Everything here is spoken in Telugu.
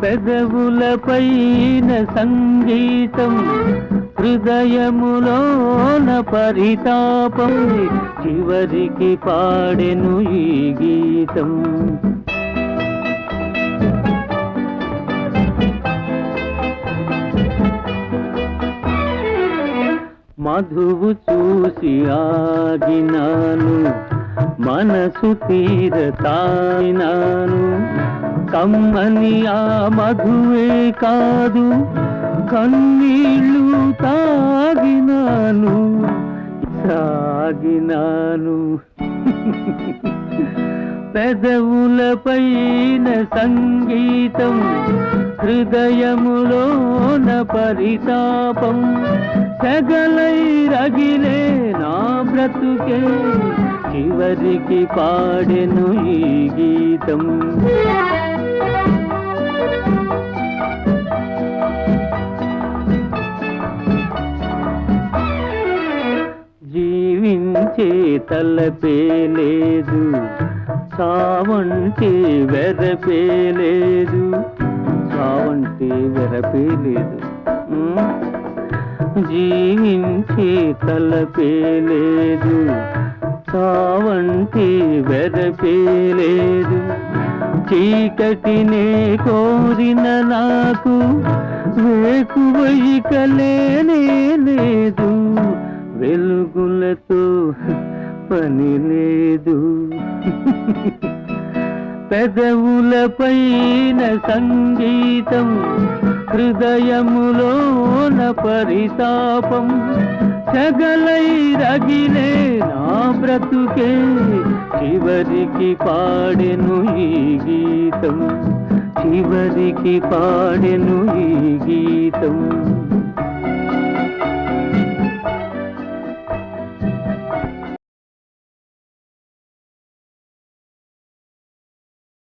పెదవులపైన సంగీతం హృదయములోన పరితాపం చివరికి పాడెను ఈ గీతం. మధువు చూసి ఆగినాను మనసు తీరతాయినాను. కమ్మని ఆ మధువే కాదు కన్నీళ్ళు తాగినాను సాగినాను. పెదవులపైన సంగీతం హృదయములోన పరితాపం. సగలై రగిలే నా బ్రతుకే చివరికి పాడెను ఈ గీతం. తలపే లేదు సావంటే వెరపే లేదు సావంటే వెరపే లేదు ఉమ్. తలపే లేదు సావంటే వెరపే లేదు చీకటినే కోరిన నాకు వేకువయికలేనే లేదు వెలుగులతో పని లేదు. పెదవులపైన సంగీతం హృదయములోన పరితాపం. సగలై రగిలే నా బ్రతుకే చివరికి పాడెను ఈ గీతం. చివరికి పాడెను ఈ గీతం.